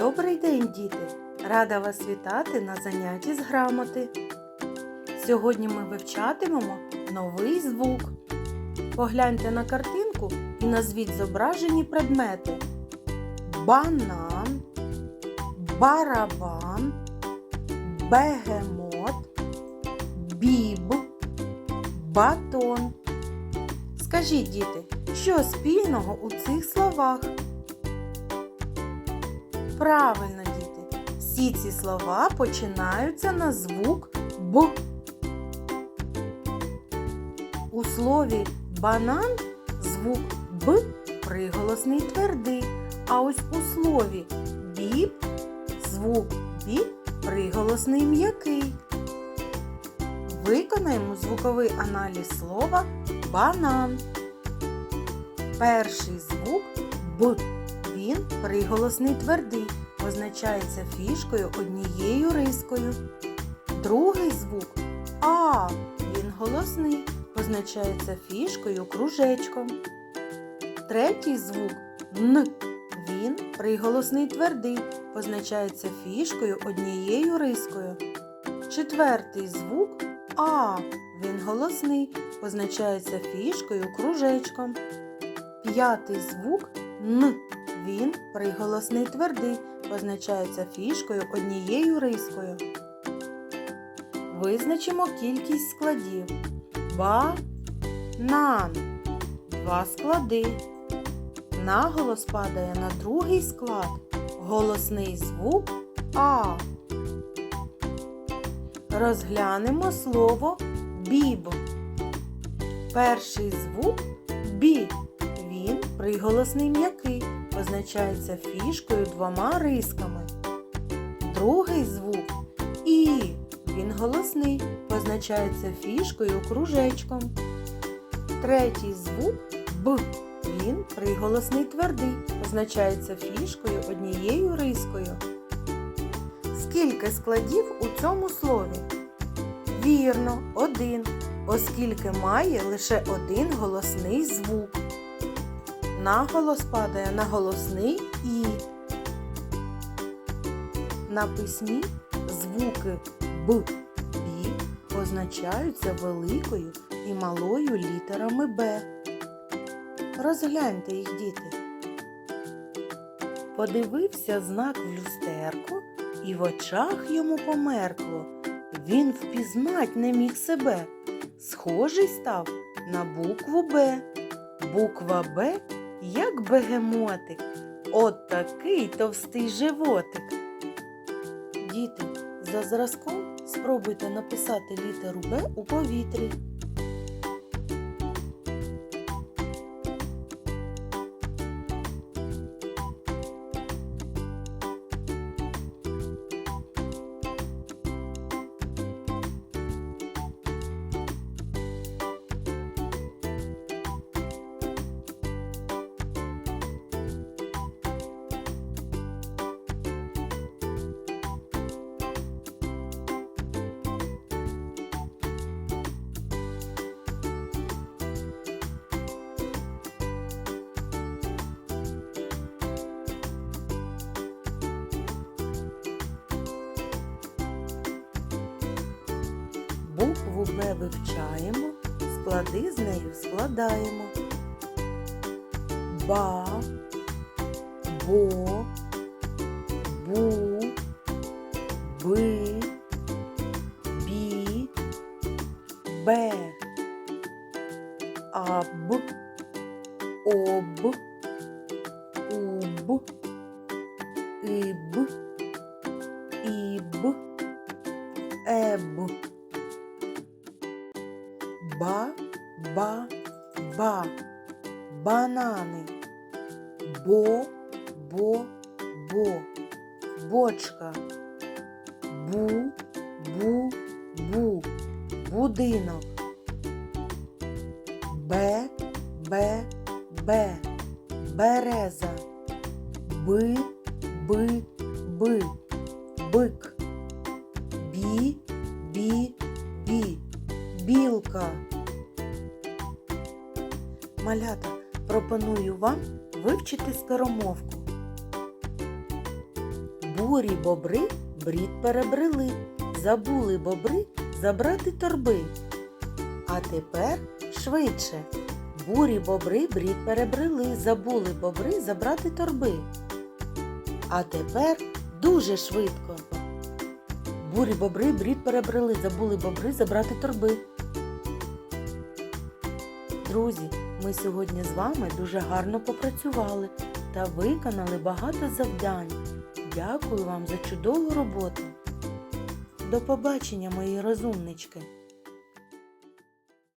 Добрий день, діти! Рада вас вітати на занятті з грамоти. Сьогодні ми вивчатимемо новий звук. Погляньте на картинку і назвіть зображені предмети: банан, барабан, бегемот, біб, батон. Скажіть, діти, що спільного у цих словах? Правильно, діти. Всі ці слова починаються на звук Б. У слові банан звук Б приголосний твердий, а ось у слові біб звук Б приголосний м'який. Виконаємо звуковий аналіз слова банан. Перший звук Б. Він приголосний твердий, позначається фішкою однією рискою. Другий звук А. Він голосний, позначається фішкою кружечком. Третій звук Н. Він приголосний твердий, позначається фішкою однією рискою. Четвертий звук А. Він голосний, позначається фішкою кружечком. П'ятий звук Н. Він приголосний твердий, позначається фішкою однією рискою. Визначимо кількість складів. Банан. Два склади. Наголос падає на другий склад. Голосний звук А. Розглянемо слово біб. Перший звук бі. Він приголосний м'який, позначається фішкою двома рисками. Другий звук І. Він голосний, позначається фішкою кружечком. Третій звук Б. Він приголосний твердий, позначається фішкою однією рискою. Скільки складів у цьому слові? Вірно, один, оскільки має лише один голосний звук. Наголос падає на голосний І. На письмі звуки Б, Бі позначаються великою і малою літерами Б. Розгляньте їх, діти. Подивився знак в люстерку, і в очах йому померкло. Він впізнать не міг себе. Схожий став на букву Б. Буква Б як бегемотик. От такий товстий животик. Діти, за зразком спробуйте написати літеру Б у повітрі. Букву Б вивчаємо, склади з нею складаємо. Ба, бо, бу, би, бі, бе, аб, об, уб, иб, іб, еб. Ба, ба. Банани. Бо, бо, бо. Бочка. Бу, бу, бу. Будинок. Бе, бе, бе. Береза. Би, би, би. Бик. Бі, бі, бі. Білка. Малята, пропоную вам вивчити скоромовку. Бурі бобри брід перебрели, забули бобри забрати торби. А тепер швидше. Бурі бобри брід перебрели, забули бобри забрати торби. А тепер дуже швидко. Бурі бобри брід перебрели, забули бобри забрати торби. Друзі, ми сьогодні з вами дуже гарно попрацювали та виконали багато завдань. Дякую вам за чудову роботу. До побачення, мої розумнички!